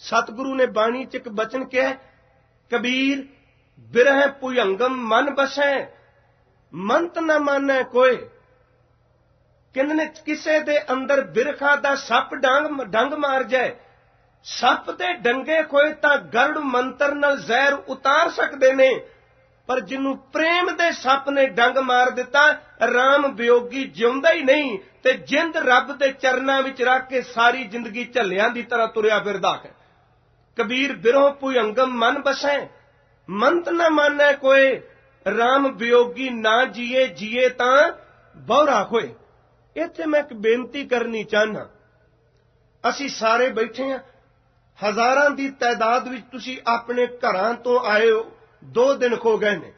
ਸਤਿਗੁਰੂ ਨੇ ਬਾਣੀ ਚ ਇੱਕ ਬਚਨ ਕਿਹਾ ਕਬੀਰ, ਬਿਰਹ ਪੁਯੰਗਮ ਮਨ ਬਸੈ, ਮੰਤ ਨ ਮਾਨੈ ਕੋਏ ਕਿੰਨੇ ਕਿਸੇ ਦੇ ਅੰਦਰ ਬਿਰਖਾ ਦਾ ਸੱਪ ਡਾਂਗ ਡੰਗ ਮਾਰ ਜਾਏ, ਸੱਪ ਦੇ ਡੰਗੇ ਕੋਏ ਤਾਂ ਗਰੜ ਮੰਤਰ ਨਾਲ ਜ਼ਹਿਰ ਉਤਾਰ ਸਕਦੇ ਨੇ, ਪਰ ਜਿਹਨੂੰ ਪ੍ਰੇਮ ਦੇ ਸੱਪ ਨੇ ਡੰਗ ਮਾਰ ਦਿੱਤਾ, ਰਾਮ ਵਿਯੋਗੀ ਜਿਉਂਦਾ ਹੀ ਨਹੀਂ ਤੇ ਜਿੰਦ ਰੱਬ ਦੇ ਚਰਨਾਂ ਵਿੱਚ ਰੱਖ ਕੇ ਸਾਰੀ ਜ਼ਿੰਦਗੀ ਝੱਲਿਆਂ ਦੀ ਤਰ੍ਹਾਂ ਤੁਰਿਆ ਫਿਰਦਾ ਹੈ। ਕਬੀਰ ਬਿਰੋ ਪੁਯੰਗਮ ਮਨ ਬਸੈ। ਮੰਤ ਨਾ ਮਾਨੈ ਕੋਏ, ਰਾਮ ਵਿਯੋਗੀ ਨਾ ਜੀਏ ਜੀਏ ਤਾਂ ਬੌਰਾ ਹੋਏ। ਇੱਥੇ ਮੈਂ ਇੱਕ ਬੇਨਤੀ ਕਰਨੀ ਚਾਹਨਾ ਅਸੀਂ ਸਾਰੇ ਬੈਠੇ ਹਾਂ। ਹਜ਼ਾਰਾਂ ਦੀ ਤਾਦਾਦ ਵਿੱਚ ਤੁਸੀਂ ਆਪਣੇ ਘਰਾਂ ਤੋਂ ਆਏ ਹੋ। ਦੋ ਦਿਨ ਖੋ ਗਏ ਨੇ।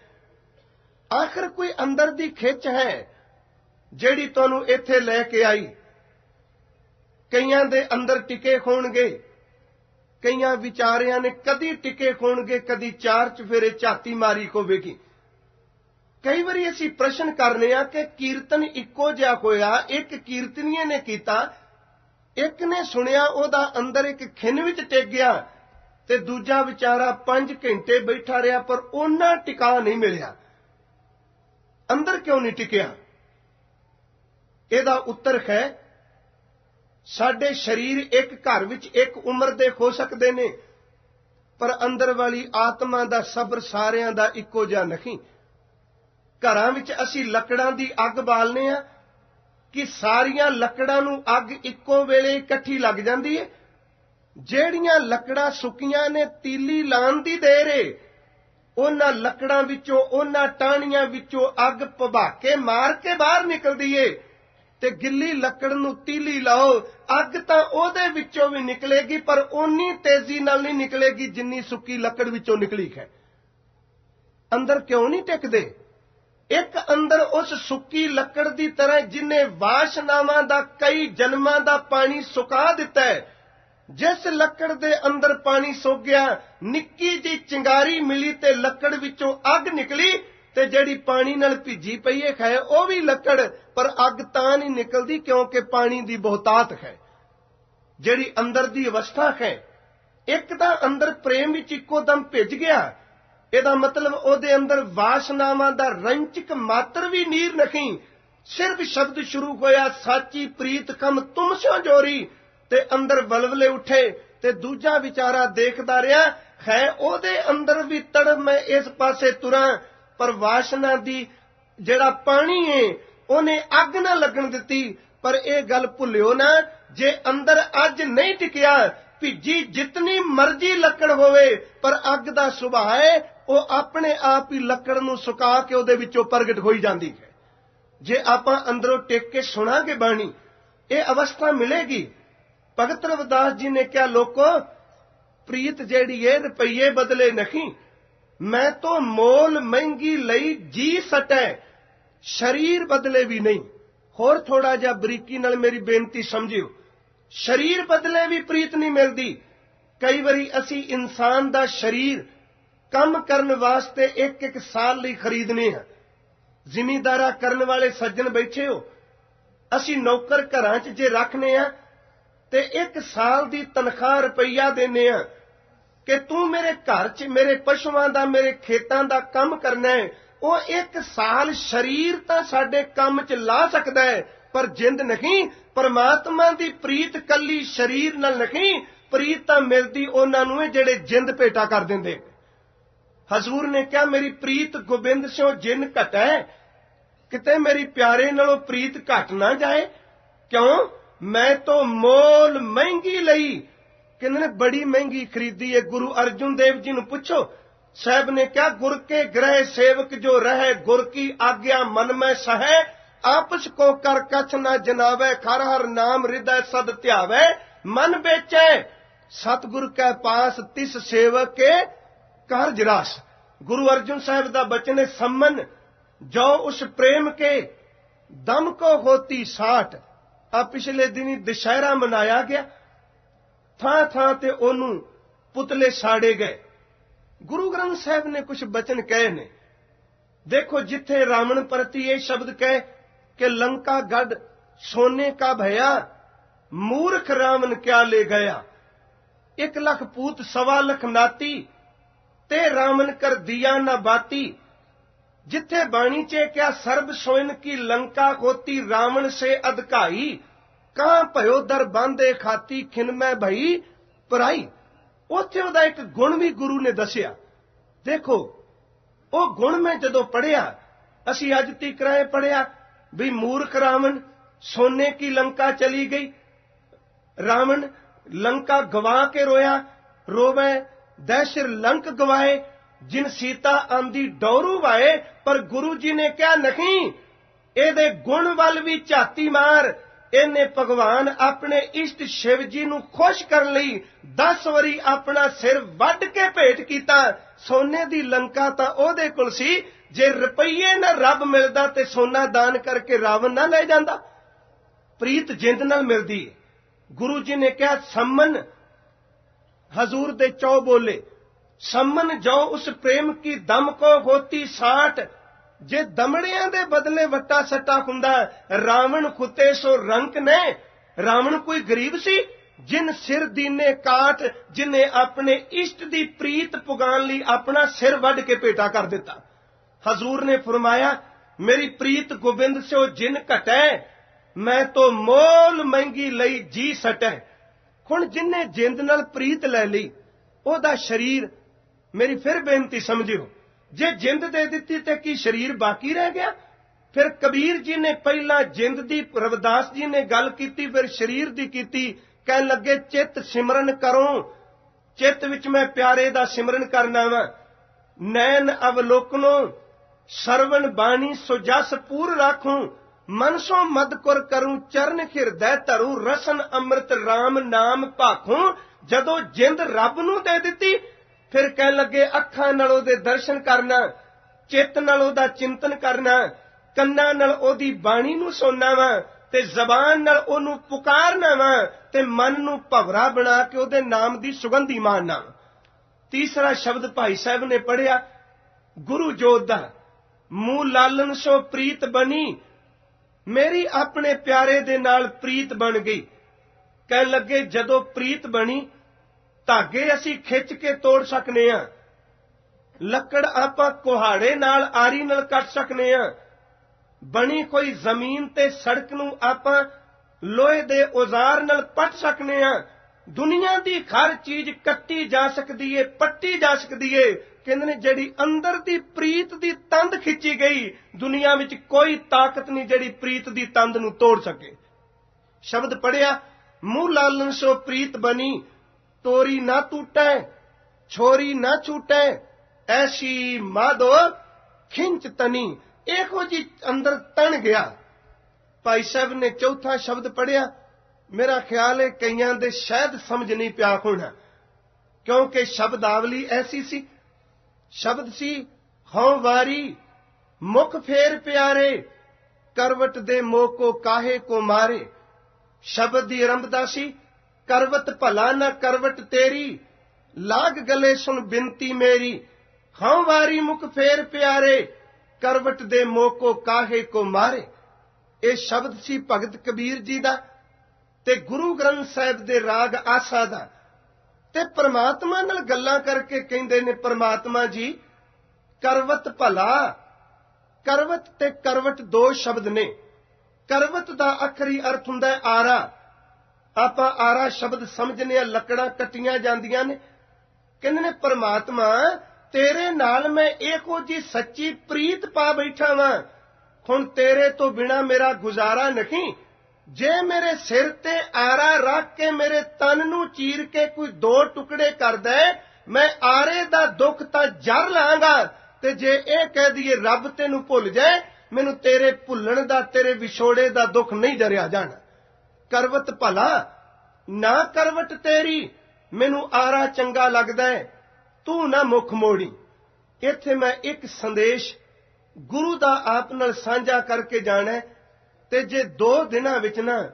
ਆਖਰ ਕੋਈ ਅੰਦਰ ਦੀ ਖਿੱਚ ਹੈ ਜਿਹੜੀ ਤੁਹਾਨੂੰ ਇੱਥੇ ਲੈ ਕੇ ਆਈ? ਕਈਆਂ ਦੇ ਅੰਦਰ ਟਿਕੇ ਹੋਣਗੇ ਕਈਆਂ ਵਿਚਾਰਿਆਂ ਨੇ ਕਦੀ ਟਿਕੇ ਹੋਣਗੇ ਕਦੀ ਚਾਰ ਚਫੇਰੇ ਝਾਤੀ ਮਾਰੀ ਹੋਵੇਗੀ ਕਈ ਵਾਰੀ ਅਸੀਂ ਪ੍ਰਸ਼ਨ ਕਰਨੇ ਆ ਕਿ ਕੀਰਤਨ ਇੱਕੋ ਜਿਹਾ ਹੋਇਆ, ਇੱਕ ਕੀਰਤਨੀਏ ਨੇ ਕੀਤਾ, ਇੱਕ ਨੇ ਸੁਣਿਆ, ਉਹਦਾ ਅੰਦਰ ਇੱਕ ਖਿੰਨ ਵਿੱਚ ਟਿਕ ਗਿਆ ਤੇ ਦੂਜਾ ਵਿਚਾਰਾ 5 ਘੰਟੇ ਬੈਠਾ ਰਿਹਾ, ਪਰ ਉਹਨਾਂ ਟਿਕਾ ਨਹੀਂ ਮਿਲਿਆ। ਅੰਦਰ ਕਿਉਂ ਨਹੀਂ ਟਿਕਿਆ? ਇਹਦਾ ਉੱਤਰ ਹੈ ਸਾਡੇ ਸਰੀਰ ਇੱਕ ਘਰ ਵਿੱਚ ਇੱਕ ਉਮਰ ਦੇ ਹੋ ਸਕਦੇ ਨੇ, ਪਰ ਅੰਦਰ ਵਾਲੀ ਆਤਮਾ ਦਾ ਸਬਰ ਸਾਰਿਆਂ ਦਾ ਇੱਕੋ ਜਿਹਾ ਨਹੀਂ। ਘਰਾਂ ਵਿੱਚ ਅਸੀਂ ਲੱਕੜਾਂ ਦੀ ਅੱਗ ਬਾਲਨੇ ਆ ਕਿ ਸਾਰੀਆਂ ਲੱਕੜਾਂ ਨੂੰ ਅੱਗ ਇੱਕੋ ਵੇਲੇ ਇਕੱਠੀ ਲੱਗ ਜਾਂਦੀ ਹੈ ਜਿਹੜੀਆਂ ਲੱਕੜਾਂ ਸੁੱਕੀਆਂ ਨੇ, ਤੀਲੀ ਲਾਣ ਦੀ ਦੇਰ ਏ। ਉਹਨਾਂ ਲੱਕੜਾਂ ਵਿੱਚੋਂ, ਉਹਨਾਂ ਟਾਹਣੀਆਂ ਵਿੱਚੋਂ ਅੱਗ ਭਵਾਕੇ ਮਾਰ ਕੇ ਬਾਹਰ ਨਿਕਲਦੀ ਏ। ਤੇ ਗਿੱਲੀ ਲੱਕੜ ਨੂੰ ਤੀਲੀ ਲਾਓ। ਅੱਗ ਤਾਂ ਉਹਦੇ ਵਿੱਚੋਂ ਵੀ ਨਿਕਲੇਗੀ, ਪਰ ਓਨੀ ਤੇਜ਼ੀ ਨਾਲ ਨਹੀਂ ਨਿਕਲੇਗੀ ਜਿੰਨੀ ਸੁੱਕੀ ਲੱਕੜ ਵਿੱਚੋਂ ਨਿਕਲੀ ਹੈ। ਅੰਦਰ ਕਿਉਂ ਨਹੀਂ ਟਿਕਦੇ? ਇੱਕ ਅੰਦਰ ਉਸ ਸੁੱਕੀ ਲੱਕੜ ਦੀ ਤਰ੍ਹਾਂ ਜਿਨੇ ਵਾਸ਼ਨਾਵਾਂ ਦਾ, ਕਈ ਜਨਮਾਂ ਦਾ ਪਾਣੀ ਸੁਕਾ ਦਿੱਤਾ ਹੈ। ਜਿਸ ਲੱਕੜ ਦੇ ਅੰਦਰ ਪਾਣੀ ਸੁੱਕ ਗਿਆ, ਨਿੱਕੀ ਜੀ ਚਿੰਗਾਰੀ ਮਿਲੀ ਤੇ ਲੱਕੜ ਵਿੱਚੋਂ ਅੱਗ ਨਿਕਲੀ ਤੇ ਜਿਹੜੀ ਪਾਣੀ ਨਾਲ ਭਿੱਜੀ ਪਈ ਹੈ ਖੈ, ਉਹ ਵੀ ਲੱਕੜ, ਪਰ ਅੱਗ ਤਾਂ ਨਹੀਂ ਨਿਕਲਦੀ ਕਿਉਂਕਿ ਪਾਣੀ ਦੀ ਬਹੁਤਾਤ ਹੈ ਜਿਹੜੀ ਅੰਦਰ ਦੀ ਅਵਸਥਾ ਹੈ ਇੱਕ ਤਾਂ ਅੰਦਰ ਪ੍ਰੇਮ ਵਿੱਚ ਇੱਕੋ ਦਮ ਭਿੱਜ ਗਿਆ। ਇਹਦਾ ਮਤਲਬ ਉਹਦੇ ਅੰਦਰ ਵਾਸ਼ਨਾਵਾਂ ਦਾ ਰੰਚਕ ਮਾਤਰ ਵੀ ਨੀਰ ਨਹੀਂ। ਸਿਰਫ ਸ਼ਬਦ ਸ਼ੁਰੂ ਹੋਇਆ, ਸਾਚੀ ਪ੍ਰੀਤ ਕਮ ਤੁਮ ਸਿਓ ਜੋਰੀ, ਤੇ ਅੰਦਰ ਬਲਵਲੇ ਉੱਠੇ, ਤੇ ਦੂਜਾ ਵਿਚਾਰਾ ਦੇਖਦਾ ਰਿਹਾ ਹੈ ਉਹਦੇ ਅੰਦਰ ਵੀ ਤੜ ਮੈਂ ਇਸ ਪਾਸੇ ਤੁਰਾਂ ਪਰ ਵਾਸ਼ਨਾ ਦੀ ਜਿਹੜਾ ਪਾਣੀ ਏ, ਉਹਨੇ ਅੱਗ ਨਾ ਲੱਗਣ ਦਿੱਤੀ। ਪਰ ਇਹ ਗੱਲ ਭੁੱਲਿਓ ਨਾ, ਜੇ ਅੰਦਰ ਅੱਜ ਨਹੀਂ ਟਿਕਿਆ, ਭਿੱਜੀ ਜਿਤਨੀ ਮਰਜ਼ੀ ਲੱਕੜ ਹੋਵੇ, ਪਰ ਅੱਗ ਦਾ ਸੁਭਾਅ ਹੈ, ਉਹ ਆਪਣੇ ਆਪ ਹੀ ਲੱਕੜ ਨੂੰ ਸੁਕਾ ਕੇ ਉਹਦੇ ਵਿੱਚੋਂ ਪ੍ਰਗਟ ਹੋਈ ਜਾਂਦੀ ਹੈ। ਜੇ ਆਪਾਂ ਅੰਦਰੋਂ ਟਿਕ ਕੇ ਸੁਣਾਂਗੇ ਬਾਣੀ, ਇਹ ਅਵਸਥਾ ਮਿਲੇਗੀ। ਭਗਤ ਰਵਿਦਾਸ ਜੀ ਨੇ ਕਿਹਾ, ਲੋਕੋ, ਪ੍ਰੀਤ ਜਿਹੜੀ ਹੈ ਰੁਪਈਏ ਬਦਲੇ ਨਹੀਂ। ਮੈਂ ਤੋਂ ਮੋਲ ਮਹਿੰਗੀ ਲਈ ਜੀ ਸਟੈ। ਸਰੀਰ ਬਦਲੇ ਵੀ ਨਹੀਂ। ਹੋਰ ਥੋੜਾ ਜਿਹਾ ਬਰੀਕੀ ਨਾਲ ਮੇਰੀ ਬੇਨਤੀ ਸਮਝਿਓ। ਸਰੀਰ ਬਦਲੇ ਵੀ ਪ੍ਰੀਤ ਨਹੀਂ ਮਿਲਦੀ। ਕਈ ਵਾਰੀ ਅਸੀਂ ਇਨਸਾਨ ਦਾ ਸਰੀਰ ਕੰਮ ਕਰਨ ਵਾਸਤੇ ਇੱਕ ਇੱਕ ਸਾਲ ਲਈ ਖਰੀਦਨੇ ਆ। ਜ਼ਿਮੀਂਦਾਰਾ ਕਰਨ ਵਾਲੇ ਸੱਜਣ ਬੈਠੇ ਹੋ। ਅਸੀਂ ਨੌਕਰ ਘਰਾਂ 'ਚ ਜੇ ਰੱਖਨੇ ਆ ਤੇ ਇੱਕ ਸਾਲ ਦੀ ਤਨਖਾਹ ਰੁਪਈਆ ਦੇਨੇ ਆ। ਕਿ ਤੂੰ ਮੇਰੇ ਘਰ 'ਚ, ਮੇਰੇ ਪਸ਼ੂਆਂ ਦਾ, ਮੇਰੇ ਖੇਤਾਂ ਦਾ ਕੰਮ ਕਰਨਾ ਹੈ। ਉਹ ਇੱਕ ਸਾਲ ਸਰੀਰ ਤਾਂ ਸਾਡੇ ਕੰਮ 'ਚ ਲਾ ਸਕਦਾ ਹੈ, ਪਰ ਜਿੰਦ ਨਹੀਂ, ਪਰਮਾਤਮਾ ਦੀ ਪ੍ਰੀਤ ਕੱਲੀ ਸਰੀਰ ਨਾਲ ਨਹੀਂ, ਪ੍ਰੀਤ ਤਾਂ ਮਿਲਦੀ ਉਹਨਾਂ ਨੂੰ ਜਿਹੜੇ ਜਿੰਦ ਭੇਟਾ ਕਰ ਦਿੰਦੇ। ਹਜ਼ੂਰ ਨੇ ਕਿਹਾ, ਮੇਰੀ ਪ੍ਰੀਤ ਗੋਬਿੰਦ ਸਿਓ ਜਿੰਨ ਘਟੈ, ਕਿਤੇ ਮੇਰੀ ਪਿਆਰੇ ਨਾਲੋਂ ਪ੍ਰੀਤ ਘਟ ਨਾ ਜਾਏ। ਕਿਉਂ? ਮੈਂ ਤੋਂ ਮੋਲ ਮਹਿੰਗੀ ਲਈ ਕਹਿੰਦੇ ਨੇ ਬੜੀ ਮਹਿੰਗੀ ਖਰੀਦੀ ਹੈ ਗੁਰੂ ਅਰਜੁਨ ਦੇਵ ਜੀ ਨੂੰ ਪੁੱਛੋ। ਸਾਹਿਬ ਨੇ ਕਿਹਾ, ਗੁਰ ਕੇ ਗ੍ਰਹਿ ਸੇਵਕ ਜੋ ਰਹੇ, ਗੁਰ ਕੀ ਆਗਿਆ ਮਨ ਮੈਂ ਸਹੈ? ਆਪਸ ਕੋ ਕਰ ਕਛ ਨਾ ਜਨਾਵੇ ਖਰ ਹਰ ਨਾਮ ਹਿਰਦੈ ਸਦ ਧਿਆਵੇ। ਮਨ ਵੇਚੈ, ਸਤਗੁਰ ਕੈ ਪਾਸ ਤਿਸ ਸੇਵਕ ਕੇ ਕਰ ਜਰਾਸ ਗੁਰੂ ਅਰਜੁਨ ਸਾਹਿਬ ਦਾ ਬਚਨ ਹੈ ਸੰਮਨ, ਜੋ ਉਸ ਪ੍ਰੇਮ ਕੇ ਦਮ ਕੋ ਹੋਤੀ ਸਾਠ ਆ ਪਿਛਲੇ ਦਿਨੀ ਦੁਸ਼ਹਿਰਾ ਮਨਾਇਆ ਗਿਆ। ਥਾਂ ਥਾਂ ਤੇ ਉਹਨੂੰ ਪੁਤਲੇ ਸਾੜੇ ਗਏ। ਗੁਰੂ ਗ੍ਰੰਥ ਸਾਹਿਬ ਨੇ ਕੁਝ ਬਚਨ ਕਹੇ ਨੇ। ਦੇਖੋ ਜਿੱਥੇ ਰਾਵਣ ਪ੍ਰਤੀ ਇਹ ਸ਼ਬਦ ਕਹੇ ਕਿ ਲੰਕਾ ਗੜ ਸੋਨੇ ਕਾ ਭਇਆ, ਮੂਰਖ ਰਾਵਣ ਕਿਆ ਲੈ ਗਿਆ? ਇੱਕ ਲੱਖ ਪੂਤ, ਸਵਾ ਲੱਖ ਨਾਤੀ, ਤੇ ਰਾਮਨ ਕਰ ਦਿਆ ਨਾ ਬਾਤੀ। ਜਿੱਥੇ ਬਾਣੀ ਚ ਕਿਆ ਸਰਬ ਸੋਇਨ ਕੀ ਲੰਕਾ ਹੋਤੀ ਰਾਵਣ ਸੇ ਅਧਕਾਈ ਕਾਂ ਭਇਓ ਦਰ ਬੰਦੇ ਖਾਤੀ ਖਿਨਮੈ ਭਈ ਪਰਾਈ। ਉੱਥੇ ਉਹਦਾ ਇੱਕ ਗੁਣ ਵੀ ਗੁਰੂ ਨੇ ਦੱਸਿਆ। ਦੇਖੋ, ਉਹ ਗੁਣ ਮੈਂ ਜਦੋਂ ਪੜਿਆ ਅਸੀਂ ਅੱਜ ਤੀਕ ਰਾਏ ਪੜਿਆ ਵੀ ਮੂਰਖ ਰਾਵਣ ਸੋਨੇ ਕੀ ਲੰਕਾ ਚਲੀ ਗਈ। ਰਾਵਣ ਲੰਕਾ ਗਵਾ ਕੇ ਰੋਇਆ, ਰੋਵੇ ਦਹਿਸ਼ਰ ਲੰਕ ਗਵਾਏ, ਜਿਨ ਸੀਤਾ ਆਂਦੀ ਡੌਰੂ ਵਾਏ, ਪਰ ਗੁਰੂ ਜੀ ਨੇ ਕਿਹਾ ਨਹੀਂ, ਇਹਦੇ ਗੁਣ ਵੱਲ ਵੀ ਝਾਤੀ ਮਾਰ। ਇਹਨੇ ਭਗਵਾਨ ਆਪਣੇ ਇਸ਼ਟ ਸ਼ਿਵ ਜੀ ਨੂੰ ਖੁਸ਼ ਕਰਨ ਲਈ 10 ਵਾਰੀ ਆਪਣਾ ਸਿਰ ਵੱਢ ਕੇ ਭੇਟ ਕੀਤਾ। ਸੋਨੇ ਦੀ ਲੰਕਾ ਤਾਂ ਉਹਦੇ ਕੋਲ ਸੀ, ਜੇ ਰੁਪਈਏ ਨਾ ਰੱਬ ਮਿਲਦਾ ਤੇ ਸੋਨਾ ਦਾਨ ਕਰਕੇ ਰਾਵਣ ਨਾ ਲੈ ਜਾਂਦਾ। ਪ੍ਰੀਤ ਜਿੰਦ ਨਾਲ ਮਿਲਦੀ ਹੈ ਗੁਰੂ ਜੀ ਨੇ ਕਿਹਾ, ਸੰਮਨ, ਹਜ਼ੂਰ ਦੇ ਚੌ ਬੋਲੇ। ਸੰਮਨ ਜੋ ਉਸ ਪ੍ਰੇਮ ਕੀ ਦਮ ਕੋ ਹੋਤੀ ਸਾਟ ਜੇ ਦਮੜਿਆਂ ਦੇ ਬਦਲੇ ਵੱਟਾ ਸੱਟਾ ਹੁੰਦਾ, ਰਾਵਣ ਖੁੱਤੇ ਸੋ ਰੰਕ ਨੇ। ਰਾਵਣ ਕੋਈ ਗਰੀਬ ਸੀ? ਜਿਨ ਸਿਰ ਦੀਨੇ ਕਾਟ ਜਿਨੇ ਆਪਣੇ ਇਸ਼ਟ ਦੀ ਪ੍ਰੀਤ ਪੁਗਾਣ ਲਈ ਆਪਣਾ ਸਿਰ ਵੱਢ ਕੇ ਪੇਟਾ ਕਰ ਦਿੱਤਾ। ਹਜ਼ੂਰ ਨੇ ਫਰਮਾਇਆ, ਮੇਰੀ ਪ੍ਰੀਤ ਗੋਬਿੰਦ ਸਿਓ ਜਿਨ ਘਟੈ, ਮੈਂ ਤੋ ਮੋਲ ਮਹਿੰਗੀ ਲਈ ਜੀ ਸਟੈ। ਹੁਣ ਜਿਨੇ ਜਿੰਦ ਨਾਲ ਪ੍ਰੀਤ ਲੈ ਲਈ, ਉਹਦਾ ਸਰੀਰ ਮੇਰੀ ਫਿਰ ਬੇਨਤੀ ਸਮਝਿਓ। ਜੇ ਜਿੰਦ ਦੇ ਦਿੱਤੀ ਤੇ ਕੀ ਸਰੀਰ ਬਾਕੀ ਰਹਿ ਗਿਆ? ਫਿਰ ਕਬੀਰ ਜੀ ਨੇ ਪਹਿਲਾਂ ਜਿੰਦ ਦੀ, ਰਵਿਦਾਸ ਜੀ ਨੇ ਗੱਲ ਕੀਤੀ, ਫਿਰ ਸਰੀਰ ਦੀ ਕੀਤੀ। ਕਹਿਣ ਲੱਗੇ, ਚਿੱਤ ਸਿਮਰਨ ਕਰੋ। ਚਿੱਤ ਵਿੱਚ ਮੈਂ ਪਿਆਰੇ ਦਾ ਸਿਮਰਨ ਕਰਨਾ ਵਾ। ਨੈਣ ਅਵਲੋਕਨੋ, ਸਰਵਣ ਬਾਣੀ ਸੁਜਸ ਪੂਰ ਰਾਖੂ। ਮਨਸੋ ਮਦਕੁਰ ਕਰੂੰ ਚਰਨ ਹਿਰਦੈ ਧਰੂ। ਰਸਨ ਅੰਮ੍ਰਿਤ RAM ਨਾਮ ਭਾਖੂ। ਜਦੋਂ ਜਿੰਦ ਰੱਬ ਨੂੰ ਦੇ ਦਿੱਤੀ ਫਿਰ ਕਹਿਣ ਲੱਗੇ, ਅੱਖਾਂ ਨਾਲ ਉਹਦੇ ਦਰਸ਼ਨ ਕਰਨਾ, ਚਿੱਤ ਨਾਲ ਉਹਦਾ ਚਿੰਤਨ ਕਰਨਾ, ਕੰਨਾਂ ਨਾਲ ਉਹਦੀ ਬਾਣੀ ਨੂੰ ਸੁਣਨਾ ਵਾ ਤੇ ਜ਼ਬਾਨ ਨਾਲ ਉਹਨੂੰ ਪੁਕਾਰਨਾ ਵਾ ਤੇ ਮਨ ਨੂੰ ਭਵਰਾ ਬਣਾ ਕੇ ਉਹਦੇ ਨਾਮ ਦੀ ਸੁਗੰਧੀ ਮਾਣਨਾ ਤੀਸਰਾ ਸ਼ਬਦ ਭਾਈ ਸਾਹਿਬ ਨੇ ਪੜਿਆ ਗੁਰੂ ਜੋਤ ਦਾ, ਮੂਹ ਲਾਲਨ ਸੋ ਪ੍ਰੀਤ ਬਣੀ, ਮੇਰੀ ਆਪਣੇ ਪਿਆਰੇ ਦੇ ਨਾਲ ਪ੍ਰੀਤ ਬਣ ਗਈ। ਕਹਿ ਲੱਗੇ, ਜਦੋਂ ਪ੍ਰੀਤ ਬਣੀ ਧਾਗੇ ਅਸੀਂ ਖਿੱਚ ਕੇ ਤੋੜ ਸਕਨੇ ਆ। ਲੱਕੜ ਆਪਾਂ ਕੁਹਾੜੇ ਨਾਲ ਆਰੀ ਨਾਲ ਕੱਟ ਸਕਨੇ ਆ। ਬਣੀ ਕੋਈ ਜ਼ਮੀਨ ਤੇ ਸੜਕ ਨੂੰ ਆਪਾਂ ਲੋਹੇ ਦੇ ਔਜ਼ਾਰ ਨਾਲ ਪੱਟ ਸਕਨੇ ਆ। ਦੁਨੀਆ ਦੀ ਹਰ ਚੀਜ਼ ਕੱਟੀ ਜਾ ਸਕਦੀ ਏ, ਪੱਟੀ ਜਾ ਸਕਦੀ ਏ। ਕਹਿੰਦੇ ਨੇ ਜਿਹੜੀ ਅੰਦਰ ਦੀ ਪ੍ਰੀਤ ਦੀ ਤੰਦ ਖਿੱਚੀ ਗਈ, ਦੁਨੀਆ ਵਿੱਚ ਕੋਈ ਤਾਕਤ ਨਹੀਂ ਜਿਹੜੀ ਪ੍ਰੀਤ ਦੀ ਤੰਦ ਨੂੰ ਤੋੜ ਸਕੇ। ਸ਼ਬਦ ਪੜਿਆ ਮੂਹ ਲਾਲਨ ਸੋ ਪ੍ਰੀਤ ਬਣੀ ਤੋਰੀ ਨਾ ਟੂਟੈ ਛੋਰੀ ਨਾ ਛੂਟੈ, ਐਸੀ ਮਾਦੋ ਖਿੰਚ ਤਨੀ। ਇਹੋ ਜੀ ਅੰਦਰ ਤਣ ਗਿਆ। ਭਾਈ ਸਾਹਿਬ ਨੇ ਚੌਥਾ ਸ਼ਬਦ ਪੜਿਆ ਮੇਰਾ ਖਿਆਲ ਹੈ ਕਈਆਂ ਦੇ ਸ਼ਾਇਦ ਸਮਝ ਨਹੀਂ ਪਿਆ ਹੋਣਾ, ਕਿਉਂਕਿ ਸ਼ਬਦਾਵਲੀ ਐਸੀ ਸੀ। ਸ਼ਬਦ ਸੀ, ਹਉ ਵਾਰੀ, ਮੁਖ ਫੇਰ ਪਿਆਰੇ, ਕਰਵਟ ਦੇ ਮੋਹ ਕੋ ਕਾਹੇ ਕੋ ਮਾਰੇ। ਸ਼ਬਦ ਦੀ ਆਰੰਭਦਾ ਸੀ ਕਰਵਤ ਭਲਾ ਨਾ ਕਰਵਟ ਤੇਰੀ, ਲਾਗ ਗਲੇ ਸੁਣ ਬਿੰਤੀ ਮੇਰੀ। ਹਉ ਵਾਰੀ ਮੁਖ ਫੇਰ ਪਿਆਰੇ, ਕਰਵਟ ਦੇ ਮੋਕੋ ਕਾਹੇ ਕੋ ਮਾਰੇ। ਇਹ ਸ਼ਬਦ ਸੀ ਭਗਤ ਕਬੀਰ ਜੀ ਦਾ ਤੇ ਗੁਰੂ ਗ੍ਰੰਥ ਸਾਹਿਬ ਦੇ ਰਾਗ ਆਸਾ ਦਾ। ਤੇ ਪ੍ਰਮਾਤਮਾ ਨਾਲ ਗੱਲਾਂ ਕਰਕੇ ਕਹਿੰਦੇ ਨੇ, ਪ੍ਰਮਾਤਮਾ ਜੀ, ਕਰਵਤ ਭਲਾ, ਕਰਵਤ ਤੇ ਕਰਵਟ ਦੋ ਸ਼ਬਦ ਨੇ। ਕਰਵਤ ਦਾ ਅਖਰੀ ਅਰਥ ਹੁੰਦਾ ਹੈ ਆਰਾ। ਆਪਾਂ ਆਰਾ ਸ਼ਬਦ ਸਮਝਨੇ ਆ, ਲੱਕੜਾਂ ਕੱਟੀਆਂ ਜਾਂਦੀਆਂ ਨੇ। ਕਹਿੰਦੇ ਨੇ, ਪਰਮਾਤਮਾ, ਤੇਰੇ ਨਾਲ ਮੈਂ ਇਹੋ ਜੀ ਸੱਚੀ ਪ੍ਰੀਤ ਪਾ ਬੈਠਾ ਵਾਂ। ਹੁਣ ਤੇਰੇ ਤੋਂ ਬਿਨਾ ਮੇਰਾ ਗੁਜ਼ਾਰਾ ਨਹੀਂ। ਜੇ ਮੇਰੇ ਸਿਰ ਤੇ ਆਰਾ ਰੱਖ ਕੇ ਮੇਰੇ ਤਨ ਨੂੰ ਚੀਰ ਕੇ ਕੋਈ ਦੋ ਟੁਕੜੇ ਕਰਦਾ ਮੈਂ ਆਰੇ ਦਾ ਦੁੱਖ ਤਾਂ ਜਰ ਲਾਂਗਾ। ਤੇ ਜੇ ਇਹ ਕਹਿ ਦਈਏ, ਰੱਬ ਤੈਨੂੰ ਭੁੱਲ ਜਾਏ, ਮੈਨੂੰ ਤੇਰੇ ਭੁੱਲਣ ਦਾ, ਤੇਰੇ ਵਿਛੋੜੇ ਦਾ ਦੁੱਖ ਨਹੀਂ ਡਰਿਆ ਜਾਣਾ। ਕਰਵਤ ਭਲਾ, ਨਾ ਕਰਵਟ ਤੇਰੀ, ਮੈਨੂੰ ਆਰਾ ਚੰਗਾ ਲੱਗਦਾ ਹੈ, ਤੂੰ ਨਾ ਮੁਖ ਮੋੜੀ। ਇੱਥੇ ਮੈਂ ਇੱਕ ਸੰਦੇਸ਼ ਗੁਰੂ ਦਾ ਆਪ ਨਾਲ ਸਾਂਝਾ ਕਰਕੇ ਜਾਣਾ ਤੇ ਜੇ ਦੋ ਦਿਨਾਂ ਵਿੱਚ ਨਾ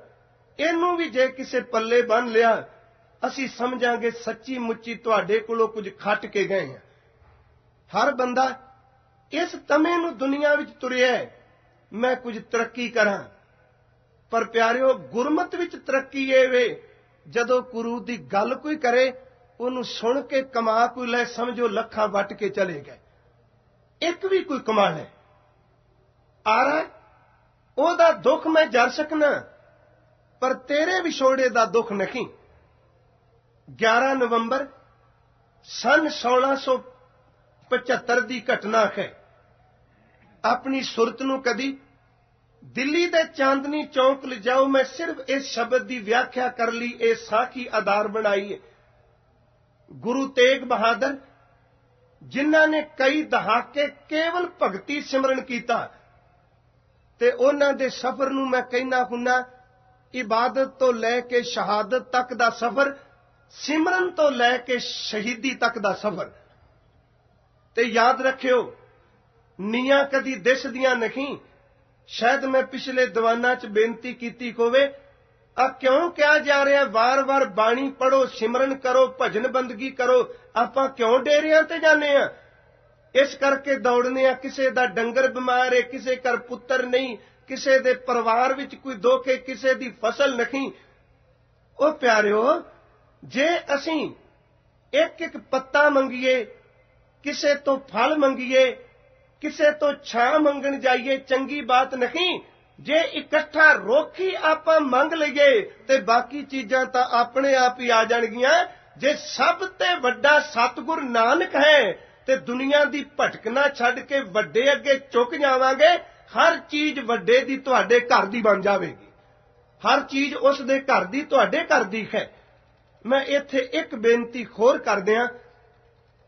ਇਹਨੂੰ ਵੀ ਜੇ ਕਿਸੇ ਪੱਲੇ ਬੰਨ ਲਿਆ, ਅਸੀਂ ਸਮਝਾਂਗੇ ਸੱਚੀ ਮੁੱਚੀ ਤੁਹਾਡੇ ਕੋਲੋਂ ਕੁਝ ਖੱਟ ਕੇ ਗਏ ਹਾਂ। ਹਰ ਬੰਦਾ ਇਸ ਤਮੇ ਨੂੰ ਦੁਨੀਆ ਵਿੱਚ ਤੁਰਿਆ ਮੈਂ ਕੁਝ ਤਰੱਕੀ ਕਰਾਂ। ਪਰ ਪਿਆਰਿਓ, ਗੁਰਮਤ ਵਿੱਚ ਤਰੱਕੀ ਏ ਵੇ, ਜਦੋਂ ਗੁਰੂ ਦੀ ਗੱਲ ਕੋਈ ਕਰੇ, ਉਹਨੂੰ ਸੁਣ ਕੇ ਕਮਾ ਕੋਈ ਲੈ, ਸਮਝੋ ਲੱਖਾਂ ਵੱਟ ਕੇ ਚਲੇ ਗਏ। ਇੱਕ ਵੀ ਕੋਈ ਕਮਾ ਲੈ। ਆਰਾ ਉਹਦਾ ਦੁੱਖ ਮੈਂ ਜਰ ਸਕਣਾ ਪਰ ਤੇਰੇ ਵਿਛੋੜੇ ਦਾ ਦੁੱਖ ਨਹੀਂ। 11 ਨਵੰਬਰ, ਸਨ 1675 ਦੀ ਘਟਨਾ ਹੈ। ਆਪਣੀ ਸੁਰਤ ਨੂੰ ਕਦੀ ਦਿੱਲੀ ਦੇ ਚਾਂਦਨੀ ਚੌਂਕ ਲਿਜਾਓ, ਮੈਂ ਸਿਰਫ ਇਸ ਸ਼ਬਦ ਦੀ ਵਿਆਖਿਆ ਕਰ ਲਈ, ਇਹ ਸਾਖੀ ਆਧਾਰ ਬਣਾਈ ਹੈ। ਗੁਰੂ ਤੇਗ ਬਹਾਦਰ, ਜਿਨ੍ਹਾਂ ਨੇ ਕਈ ਦਹਾਕੇ ਕੇਵਲ ਭਗਤੀ ਸਿਮਰਨ ਕੀਤਾ, ਤੇ ਉਹਨਾਂ ਦੇ ਸਫ਼ਰ ਨੂੰ ਮੈਂ ਕਹਿਣਾ ਹੁੰਨਾ, ਇਬਾਦਤ ਤੋਂ ਲੈ ਕੇ ਸ਼ਹਾਦਤ ਤੱਕ ਦਾ ਸਫ਼ਰ, ਸਿਮਰਨ ਤੋਂ ਲੈ ਕੇ ਸ਼ਹੀਦੀ ਤੱਕ ਦਾ ਸਫ਼ਰ। ਤੇ ਯਾਦ ਰੱਖਿਓ ਨੀਆਂ ਕਦੀ ਦਿਸਦੀਆਂ ਨਹੀਂ ਸ਼ਾਇਦ ਮੈਂ ਪਿਛਲੇ ਦੀਵਾਨਾਂ 'ਚ ਬੇਨਤੀ ਕੀਤੀ ਹੋਵੇ, ਆ ਕਿਉਂ ਕਿਹਾ ਜਾ ਰਿਹਾ ਵਾਰ-ਵਾਰ ਬਾਣੀ ਪੜੋ ਸਿਮਰਨ ਕਰੋ, ਭਜਨ ਬੰਦਗੀ ਕਰੋ, ਆਪਾਂ ਕਿਉਂ ਡੇਰਿਆਂ ਤੇ ਜਾਂਦੇ ਆ? ਇਸ ਕਰਕੇ ਦੌੜਨੇ ਆ, ਕਿਸੇ ਦਾ ਡੰਗਰ ਬਿਮਾਰ ਹੈ ਕਿਸੇ ਘਰ ਪੁੱਤਰ ਨਹੀਂ, ਕਿਸੇ ਦੇ ਪਰਿਵਾਰ ਵਿੱਚ ਕੋਈ ਦੁੱਖ ਹੈ ਕਿਸੇ ਦੀ ਫਸਲ ਨਹੀਂ। ਉਹ ਪਿਆਰਿਓ, ਜੇ ਅਸੀਂ ਇੱਕ ਇੱਕ ਪੱਤਾ ਮੰਗੀਏ, ਕਿਸੇ ਤੋਂ ਫਲ ਮੰਗੀਏ ਕਿਸੇ ਤੋਂ ਛਾਂ ਮੰਗਣ ਜਾਈਏ ਚੰਗੀ ਬਾਤ ਨਹੀਂ। ਜੇ ਇਕੱਠਾ ਰੋਖੀ ਆਪਾਂ ਮੰਗ ਲਈਏ ਤੇ ਬਾਕੀ ਚੀਜ਼ਾਂ ਤਾਂ ਆਪਣੇ ਆਪ ਹੀ ਆ ਜਾਣਗੀਆਂ। ਜੇ ਸਭ ਤੇ ਵੱਡਾ ਸਤਗੁਰ ਨਾਨਕ ਹੈ ਤੇ ਦੁਨੀਆ ਦੀ ਭਟਕਣਾ ਛੱਡ ਕੇ ਵੱਡੇ ਅੱਗੇ ਝੁਕ ਜਾਵਾਂਗੇ, ਹਰ ਚੀਜ਼ ਵੱਡੇ ਦੀ ਤੁਹਾਡੇ ਘਰ ਦੀ ਬਣ ਜਾਵੇਗੀ। ਹਰ ਚੀਜ਼ ਉਸ ਦੇ ਘਰ ਦੀ ਤੁਹਾਡੇ ਘਰ ਦੀ ਹੈ। ਮੈਂ ਇੱਥੇ ਇੱਕ ਬੇਨਤੀ ਹੋਰ ਕਰਦਿਆਂ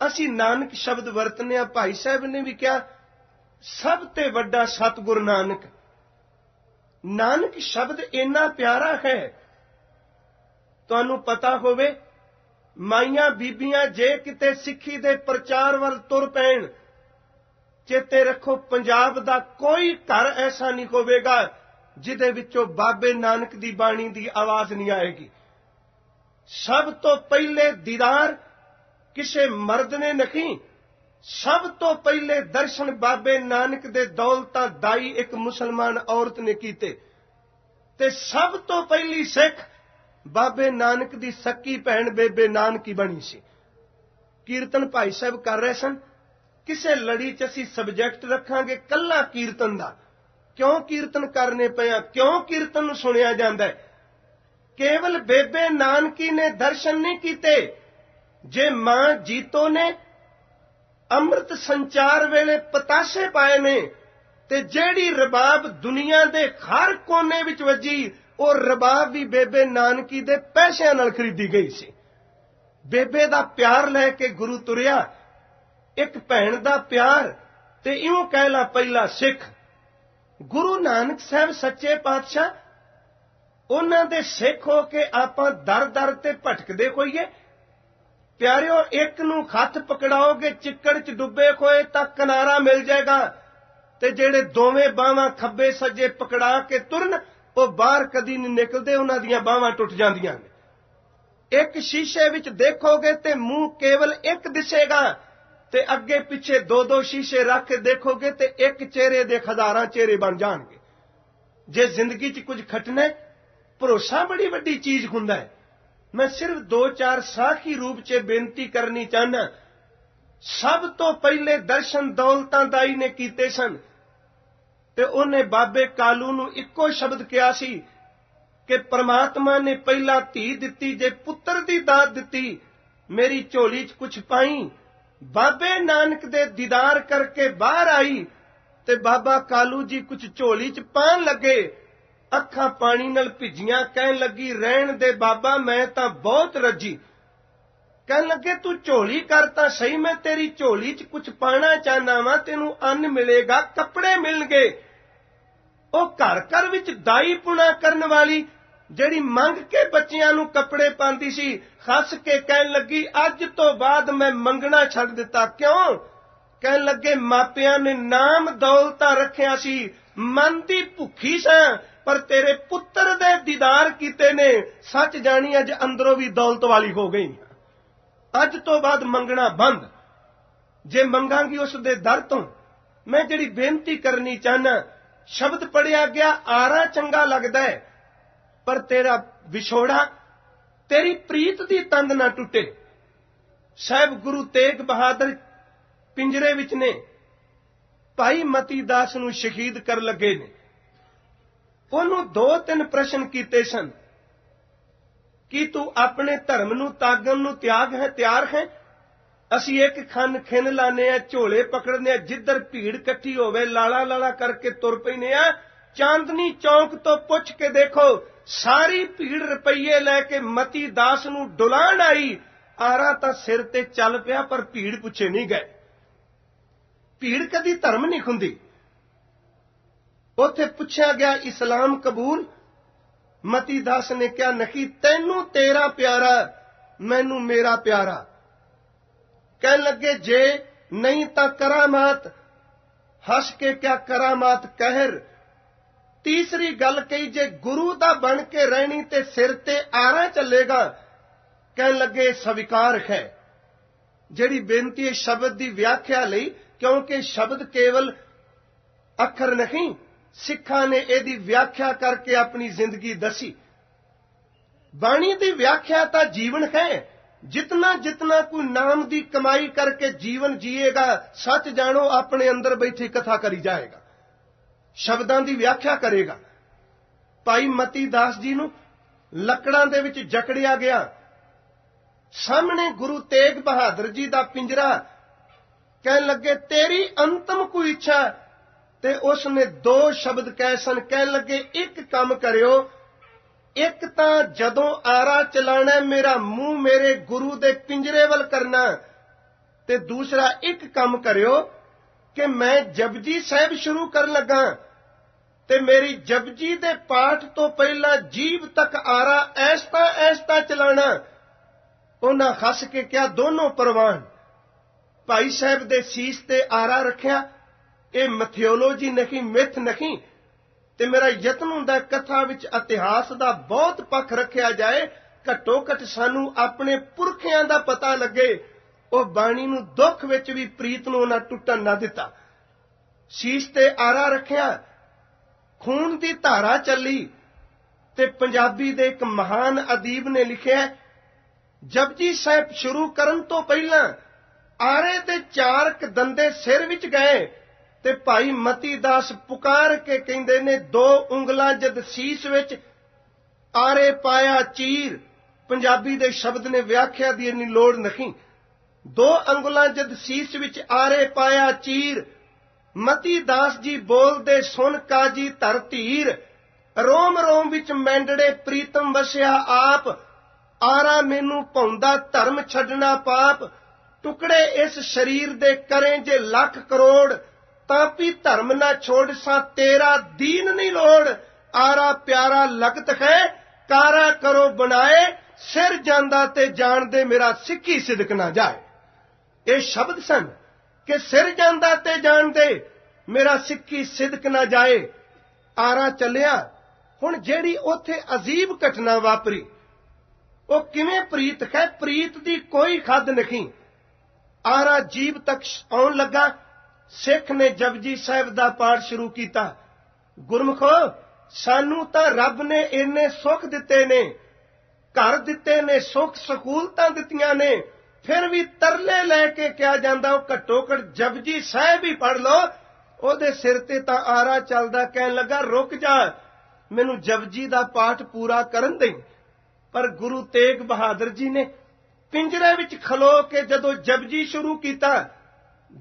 ਅਸੀਂ ਨਾਨਕ ਸ਼ਬਦ ਵਰਤਨੇ ਆ, ਭਾਈ ਸਾਹਿਬ ਨੇ ਵੀ ਕਿਹਾ ਸਭ ਤੇ ਵੱਡਾ ਸਤਗੁਰ ਨਾਨਕ। ਨਾਨਕ ਸ਼ਬਦ ਇੰਨਾ ਪਿਆਰਾ ਹੈ, ਤੁਹਾਨੂੰ ਪਤਾ ਹੋਵੇ, ਮਾਈਆਂ ਬੀਬੀਆਂ ਜੇ ਕਿਤੇ ਸਿੱਖੀ ਦੇ ਪ੍ਰਚਾਰ ਵੱਲ ਤੁਰ ਪੈਣ, ਚੇਤੇ ਰੱਖੋ ਪੰਜਾਬ ਦਾ ਕੋਈ ਘਰ ਐਸਾ ਨਹੀਂ ਹੋਵੇਗਾ ਜਿਹਦੇ ਵਿੱਚੋਂ ਬਾਬੇ ਨਾਨਕ ਦੀ ਬਾਣੀ ਦੀ ਆਵਾਜ਼ ਨਹੀਂ ਆਏਗੀ। ਸਭ ਤੋਂ ਪਹਿਲੇ ਦੀਦਾਰ ਕਿਸੇ ਮਰਦ ਨੇ ਨਹੀਂ ਸਭ ਤੋਂ ਪਹਿਲੇ ਦਰਸ਼ਨ ਬਾਬੇ ਨਾਨਕ ਦੇ ਦੌਲਤਾਂ ਦਾਈ ਇੱਕ ਮੁਸਲਮਾਨ ਔਰਤ ਨੇ ਕੀਤੇ। ਤੇ ਸਭ ਤੋਂ ਪਹਿਲੀ ਸਿੱਖ ਬਾਬੇ ਨਾਨਕ ਦੀ ਸੱਕੀ ਭੈਣ ਬੇਬੇ ਨਾਨਕੀ ਬਣੀ ਸੀ। ਕੀਰਤਨ ਭਾਈ ਸਾਹਿਬ ਕਰ ਰਹੇ ਸਨ। ਕਿਸੇ ਲੜੀ 'ਚ ਅਸੀਂ ਸਬਜੈਕਟ ਰੱਖਾਂਗੇ ਕੱਲਾ ਕੀਰਤਨ ਦਾ। ਕਿਉਂ ਕੀਰਤਨ ਕਰਨੇ ਪਿਆ? ਕਿਉਂ ਕੀਰਤਨ ਨੂੰ ਸੁਣਿਆ ਜਾਂਦਾ ਹੈ? ਕੇਵਲ ਬੇਬੇ ਨਾਨਕੀ ਨੇ ਦਰਸ਼ਨ ਨਹੀਂ ਕੀਤੇ। ਜੇ ਮਾਂ ਜੀਤੋ ਨੇ ਅੰਮ੍ਰਿਤ ਸੰਚਾਰ ਵੇਲੇ ਪਤਾਸੇ ਪਾਏ ਨੇ ਤੇ ਜਿਹੜੀ ਰਬਾਬ ਦੁਨੀਆ ਦੇ ਹਰ ਕੋਨੇ ਵਿੱਚ ਵੱਜੀ, ਉਹ ਰਬਾਬ ਵੀ ਬੇਬੇ ਨਾਨਕੀ ਦੇ ਪੈਸਿਆਂ ਨਾਲ ਖਰੀਦੀ ਗਈ ਸੀ। ਬੇਬੇ ਦਾ ਪਿਆਰ ਲੈ ਕੇ ਗੁਰੂ ਤੁਰਿਆ, ਇੱਕ ਭੈਣ ਦਾ ਪਿਆਰ ਤੇ ਇਉਂ ਕਹਿ ਲਾ ਪਹਿਲਾ ਸਿੱਖ, ਗੁਰੂ ਨਾਨਕ ਸਾਹਿਬ ਸੱਚੇ ਪਾਤਸ਼ਾਹ, ਉਹਨਾਂ ਦੇ ਸਿੱਖ ਹੋ ਕੇ ਆਪਾਂ ਦਰ-ਦਰ ਤੇ ਭਟਕਦੇ ਹੋਈਏ ਪਿਆਰਿਓ, ਇੱਕ ਨੂੰ ਹੱਥ ਪਕੜਾਓਗੇ ਚਿੱਕੜ 'ਚ ਡੁੱਬੇ ਖੋਏ ਤਾਂ ਕਿਨਾਰਾ ਮਿਲ ਜਾਏਗਾ। ਤੇ ਜਿਹੜੇ ਦੋਵੇਂ ਬਾਹਾਂ ਖੱਬੇ ਸੱਜੇ ਪਕੜਾ ਕੇ ਤੁਰਨ, ਉਹ ਬਾਹਰ ਕਦੀ ਨਹੀਂ ਨਿਕਲਦੇ, ਉਹਨਾਂ ਦੀਆਂ ਬਾਹਾਂ ਟੁੱਟ ਜਾਂਦੀਆਂ ਨੇ। ਇੱਕ ਸ਼ੀਸ਼ੇ ਵਿੱਚ ਦੇਖੋਗੇ ਤੇ ਮੂੰਹ ਕੇਵਲ ਇੱਕ ਦਿਸੇਗਾ ਤੇ ਅੱਗੇ ਪਿੱਛੇ ਦੋ ਦੋ ਸ਼ੀਸ਼ੇ ਰੱਖ ਕੇ ਦੇਖੋਗੇ ਤੇ ਇੱਕ ਚਿਹਰੇ ਦੇ ਹਜ਼ਾਰਾਂ ਚਿਹਰੇ ਬਣ ਜਾਣਗੇ। ਜੇ ਜ਼ਿੰਦਗੀ 'ਚ ਕੁਝ ਖਟਣਾ ਭਰੋਸਾ ਬੜੀ ਵੱਡੀ ਚੀਜ਼ ਹੁੰਦਾ ਹੈ। ਮੈਂ ਸਿਰਫ ਦੋ ਚਾਰ ਸਾਖੀ ਰੂਪ 'ਚ ਬੇਨਤੀ ਕਰਨੀ ਚਾਹਨਾ ਸਭ ਤੋਂ ਪਹਿਲੇ ਦਰਸ਼ਨ ਦੌਲਤਾਂ ਦਾਈ ਨੇ ਕੀਤੇ ਸਨ ਤੇ ਉਹਨੇ ਬਾਬੇ ਕਾਲੂ ਨੂੰ ਇੱਕੋ ਸ਼ਬਦ ਕਿਹਾ ਸੀ ਕਿ ਪ੍ਰਮਾਤਮਾ ਨੇ ਪਹਿਲਾਂ ਧੀ ਦਿੱਤੀ, ਜੇ ਪੁੱਤਰ ਦੀ ਦਾਤ ਦਿੱਤੀ, ਮੇਰੀ ਝੋਲੀ 'ਚ ਕੁਝ ਪਾਈ। ਬਾਬੇ ਨਾਨਕ ਦੇ ਦੀਦਾਰ ਕਰਕੇ ਬਾਹਰ ਆਈ ਤੇ ਬਾਬਾ ਕਾਲੂ ਜੀ ਕੁਝ ਝੋਲੀ 'ਚ ਪਾਣ ਲੱਗੇ। ਅੱਖਾਂ ਪਾਣੀ ਨਾਲ ਭਿੱਜੀਆਂ, ਕਹਿਣ ਲੱਗੀ, ਰਹਿਣ ਦੇ ਬਾਬਾ, ਮੈਂ ਤਾਂ ਬਹੁਤ ਰੱਜੀ। ਕਹਿਣ ਲੱਗੇ, ਤੂੰ ਝੋਲੀ ਕਰ ਤਾਂ ਸਹੀ, ਮੈਂ ਤੇਰੀ ਝੋਲੀ 'ਚ ਕੁਝ ਪਾਣਾ ਚਾਹਨਾ ਵਾਂ, ਤੈਨੂੰ ਅੰਨ ਮਿਲੇਗਾ, ਕੱਪੜੇ ਮਿਲਣਗੇ। ਉਹ ਘਰ ਘਰ ਵਿੱਚ ਦਾਈ ਪੁਣਾ ਕਰਨ ਵਾਲੀ, ਜਿਹੜੀ ਮੰਗ ਕੇ ਬੱਚਿਆਂ ਨੂੰ ਕੱਪੜੇ ਪਾਉਂਦੀ ਸੀ, ਖੱਸ ਕੇ ਕਹਿਣ ਲੱਗੀ, ਅੱਜ ਤੋਂ ਬਾਅਦ ਮੈਂ ਮੰਗਣਾ ਛੱਡ ਦਿੱਤਾ। ਕਿਉਂ? ਕਹਿਣ ਲੱਗੇ, ਮਾਪਿਆਂ ਨੇ ਨਾਮ ਦੌਲਤਾਂ ਰੱਖਿਆ ਸੀ, ਮਨ ਦੀ ਭੁੱਖੀ ਸਾਂ, ਪਰ ਤੇਰੇ ਪੁੱਤਰ ਦੇ ਦੀਦਾਰ ਕੀਤੇ ਨੇ। ਸੱਚ ਜਾਣੀ, ਅੱਜ ਅੰਦਰੋਂ ਵੀ ਦੌਲਤ ਵਾਲੀ ਹੋ ਗਈ। ਅੱਜ ਤੋਂ ਬਾਅਦ ਮੰਗਣਾ ਬੰਦ। ਜੇ ਮੰਗਾਂਗੀ ਉਸ ਦੇ ਦਰ ਤੋਂ। ਮੈਂ ਜਿਹੜੀ ਬੇਨਤੀ ਕਰਨੀ ਚਾਹਨਾ ਸ਼ਬਦ ਪੜਿਆ ਗਿਆ, ਆਰਾ ਚੰਗਾ ਲੱਗਦਾ ਹੈ, ਪਰ ਤੇਰਾ ਵਿਛੋੜਾ, ਤੇਰੀ ਪ੍ਰੀਤ ਦੀ ਤੰਦ ਨਾ ਟੁੱਟੇ। ਸਾਹਿਬ ਗੁਰੂ ਤੇਗ ਬਹਾਦਰ ਪਿੰਜਰੇ ਵਿੱਚ ਨੇ। ਭਾਈ ਮਤੀ ਦਾਸ ਨੂੰ ਸ਼ਹੀਦ ਕਰ ਲੱਗੇ ਨੇ। ਉਹਨੂੰ ਦੋ ਤਿੰਨ ਪ੍ਰਸ਼ਨ ਕੀਤੇ ਸਨ। ਕਿ ਤੂੰ ਆਪਣੇ ਧਰਮ ਨੂੰ, ਤਾਗਣ ਨੂੰ ਤਿਆਗ ਹੈ, ਤਿਆਰ ਹੈ? ਅਸੀਂ ਇੱਕ ਖੰਨ ਖਿੰਨ ਲਾਣੇ ਆ ਝੋਲੇ ਪਕੜਨੇ ਆ ਜਿੱਧਰ ਭੀੜ ਇਕੱਠੀ ਹੋਵੇ, ਲਾਲਾ ਲਾਲਾ ਕਰਕੇ ਤੁਰ ਪੈਨੇ ਆ ਚਾਂਦਨੀ ਚੌਂਕ ਤੋਂ ਪੁੱਛ ਕੇ ਦੇਖੋ, ਸਾਰੀ ਭੀੜ ਰੁਪਈਏ ਲੈ ਕੇ ਮਤੀ ਦਾਸ ਨੂੰ ਡੁਲਾਣ ਆਈ। ਆਰਾ ਤਾਂ ਸਿਰ ਤੇ ਚੱਲ ਪਿਆ, ਪਰ ਭੀੜ ਪੁੱਛੇ ਨਹੀਂ ਗਏ। ਭੀੜ ਕਦੀ ਧਰਮ ਨਹੀਂ ਹੁੰਦੀ। ਉੱਥੇ ਪੁੱਛਿਆ ਗਿਆ, ਇਸਲਾਮ ਕਬੂਲ? ਮਤੀ ਦਾਸ ਨੇ ਕਿਹਾ ਨਹੀਂ ਤੈਨੂੰ ਤੇਰਾ ਪਿਆਰਾ, ਮੈਨੂੰ ਮੇਰਾ ਪਿਆਰਾ। ਕਹਿਣ ਲੱਗੇ, ਜੇ ਨਹੀਂ ਤਾਂ ਕਰਾਮਾਤ। ਹੱਸ ਕੇ ਕਿਆ ਕਰਾਮਾਤ ਕਹਿਰ। ਤੀਸਰੀ ਗੱਲ ਕਹੀ, ਜੇ ਗੁਰੂ ਦਾ ਬਣ ਕੇ ਰਹਿਣੀ ਤੇ ਸਿਰ ਤੇ ਆਰਾ ਚੱਲੇਗਾ। ਕਹਿਣ ਲੱਗੇ ਸਵੀਕਾਰ ਹੈ। ਜਿਹੜੀ ਬੇਨਤੀ ਹੈ ਸ਼ਬਦ ਦੀ ਵਿਆਖਿਆ ਲਈ ਕਿਉਂਕਿ ਸ਼ਬਦ ਕੇਵਲ ਅੱਖਰ ਨਹੀਂ, ਸਿੱਖਾਂ ਨੇ ਇਹਦੀ ਵਿਆਖਿਆ ਕਰਕੇ ਆਪਣੀ ਜ਼ਿੰਦਗੀ ਦਸੀ। ਬਾਣੀ ਦੀ ਵਿਆਖਿਆ ਤਾਂ ਜੀਵਨ ਹੈ। ਜਿਤਨਾ ਜਿਤਨਾ ਕੋਈ ਨਾਮ ਦੀ ਕਮਾਈ ਕਰਕੇ ਜੀਵਨ ਜੀਏਗਾ, ਸੱਚ ਜਾਣੋ ਆਪਣੇ ਅੰਦਰ ਬੈਠੀ ਕਥਾ ਕਰੀ ਜਾਏਗਾ। ਸ਼ਬਦਾਂ ਦੀ ਵਿਆਖਿਆ ਕਰੇਗਾ। ਭਾਈ ਮਤੀ ਦਾਸ ਜੀ ਨੂੰ ਲੱਕੜਾਂ ਦੇ ਵਿੱਚ ਜਕੜਿਆ ਗਿਆ। ਸਾਹਮਣੇ ਗੁਰੂ ਤੇਗ ਬਹਾਦਰ ਜੀ ਦਾ ਪਿੰਜਰਾ ਕਹਿਣ ਲੱਗੇ, ਤੇਰੀ ਅੰਤਮ ਕੋਈ ਇੱਛਾ ਤੇ ਉਸ ਨੇ ਦੋ ਸ਼ਬਦ ਕਹਿ ਸਨ। ਕਹਿਣ ਲੱਗੇ, ਇੱਕ ਕੰਮ ਕਰਿਓ, ਇੱਕ ਤਾਂ ਜਦੋਂ ਆਰਾ ਚਲਾਣਾ, ਮੇਰਾ ਮੂੰਹ ਮੇਰੇ ਗੁਰੂ ਦੇ ਪਿੰਜਰੇ ਵੱਲ ਕਰਨਾ ਤੇ ਦੂਸਰਾ ਇੱਕ ਕੰਮ ਕਰਿਓ ਕਿ ਮੈਂ ਜਪਜੀ ਸਾਹਿਬ ਸ਼ੁਰੂ ਕਰਨ ਲੱਗਾ ਤੇ ਮੇਰੀ ਜਪਜੀ ਦੇ ਪਾਠ ਤੋਂ ਪਹਿਲਾਂ ਜੀਵ ਤੱਕ ਆਰਾ ਐਸਤਾ ਐਸਤਾ ਚਲਾਣਾ। ਉਹਨਾਂ ਖੱਸ ਕੇ ਕਿਹਾ, ਦੋਨੋਂ ਪ੍ਰਵਾਨ। ਭਾਈ ਸਾਹਿਬ ਦੇ ਸੀਸ ਤੇ ਆਰਾ ਰੱਖਿਆ, ਇਹ ਮਥਿਓਲੋਜੀ ਨਹੀਂ, ਮਿਥ ਨਹੀਂ, ਤੇ ਮੇਰਾ ਯਤਨ ਹੁੰਦਾ ਕਥਾ ਵਿੱਚ ਇਤਿਹਾਸ ਦਾ ਬਹੁਤ ਪੱਖ ਰੱਖਿਆ ਜਾਏ, ਘੱਟੋ ਘੱਟ ਸਾਨੂੰ ਆਪਣੇ ਪੁਰਖਿਆਂ ਦਾ ਪਤਾ ਲੱਗੇ, ਉਹ ਬਾਣੀ ਨੂੰ ਦੁੱਖ ਵਿੱਚ ਵੀ ਪ੍ਰੀਤ ਨੂੰ ਨਾ ਟੁੱਟਣ ਨਾ ਦਿੱਤਾ। ਸੀਸ ਤੇ ਆਰਾ ਰੱਖਿਆ, ਖੂਨ ਦੀ ਧਾਰਾ ਚੱਲੀ, ਤੇ ਪੰਜਾਬੀ ਦੇ ਇੱਕ ਮਹਾਨ ਅਦੀਬ ਨੇ ਲਿਖਿਆ, ਜਪਜੀ ਸਾਹਿਬ ਸ਼ੁਰੂ ਕਰਨ ਤੋਂ ਪਹਿਲਾਂ ਆਰੇ ਤੇ ਚਾਰਕ ਦੰਦੇ ਸਿਰ ਵਿੱਚ ਗਏ ਤੇ ਭਾਈ ਮਤੀ ਦਾਸ ਪੁਕਾਰ ਕੇ ਕਹਿੰਦੇ ਨੇ, ਦੋ ਉਂਗਲਾਂ ਜਦ ਸੀਸ ਵਿੱਚ ਆਰੇ ਪਾਇਆ ਚੀਰ, ਪੰਜਾਬੀ ਦੇ ਸ਼ਬਦ ਨੇ ਵਿਆਖਿਆ ਦੀ ਇਨੀ ਲੋੜ ਨਹੀਂ। ਦੋ ਉਂਗਲਾਂ ਜਦ ਸੀਸ ਵਿੱਚ ਆਰੇ ਪਾਇਆ ਚੀਰ, ਮਤੀ ਦਾਸ ਜੀ ਬੋਲਦੇ ਸੁਣ ਕਾਜੀ ਧਰ ਧੀਰ, ਰੋਮ ਰੋਮ ਵਿੱਚ ਮੈਂਡੜੇ ਪ੍ਰੀਤਮ ਵਸਿਆ ਆਪ, ਆਰਾ ਮੈਨੂੰ ਭੌਂਦਾ ਧਰਮ ਛੱਡਣਾ ਪਾਪ ਟੁਕੜੇ ਇਸ ਸਰੀਰ ਦੇ ਕਰੇ ਜੇ ਲੱਖ ਕਰੋੜ, ਤਾਂ ਵੀ ਧਰਮ ਨਾ ਛੋੜ ਸਾ ਤੇਰਾ ਦੀਨ ਨਹੀਂ ਲੋੜ। ਆਰਾ ਪਿਆਰਾ ਲਗਤ ਹੈ, ਕਾਰਾ ਕਰੋ ਬਣਾਏ, ਸਿਰ ਜਾਂਦਾ ਤੇ ਜਾਣਦੇ ਮੇਰਾ ਸਿੱਖੀ ਸਿਦਕ ਨਾ ਜਾਏ। ਇਹ ਸ਼ਬਦ ਸਨ ਕਿ ਸਿਰ ਜਾਂਦਾ ਤੇ ਜਾਣਦੇ ਮੇਰਾ ਸਿੱਖੀ ਸਿਦਕ ਨਾ ਜਾਏ। ਆਰਾ ਚੱਲਿਆ, ਹੁਣ ਜਿਹੜੀ ਉੱਥੇ ਅਜੀਬ ਘਟਨਾ ਵਾਪਰੀ, ਉਹ ਕਿਵੇਂ ਪ੍ਰੀਤ ਹੈ? ਪ੍ਰੀਤ ਦੀ ਕੋਈ ਖੱਦ ਨਹੀਂ। ਆਰਾ ਜੀਵ ਤੱਕ ਆਉਣ ਲੱਗਾ। ਸਿੱਖ ਨੇ ਜਪਜੀ ਸਾਹਿਬ ਦਾ ਪਾਠ ਸ਼ੁਰੂ ਕੀਤਾ। ਗੁਰਮਖੋ, ਸਾਨੂੰ ਤਾਂ ਰੱਬ ਨੇ ਇੰਨੇ ਸੁੱਖ ਦਿੱਤੇ ਨੇ, ਘਰ ਦਿੱਤੇ ਨੇ, ਸੁੱਖ ਸਕੂਲਤਾਂ ਦਿੱਤੀਆਂ ਨੇ, ਫਿਰ ਵੀ ਤਰਲੇ ਲੈ ਕੇ ਕਿਹਾ ਜਾਂਦਾ, ਉਹ ਘੱਟੋ ਘੱਟ ਜਪਜੀ ਸਾਹਿਬ ਹੀ ਪੜ ਲਓ। ਉਹਦੇ ਸਿਰ ਤੇ ਤਾਂ ਆਰਾ ਚੱਲਦਾ ਕਹਿਣ ਲੱਗਾ, ਰੁਕ ਜਾ, ਮੈਨੂੰ ਜਪਜੀ ਦਾ ਪਾਠ ਪੂਰਾ ਕਰਨ ਦੇ। ਪਰ ਗੁਰੂ ਤੇਗ ਬਹਾਦਰ ਜੀ ਨੇ ਪਿੰਜਰੇ ਵਿੱਚ ਖਲੋ ਕੇ ਜਦੋਂ ਜਪਜੀ ਸ਼ੁਰੂ ਕੀਤਾ,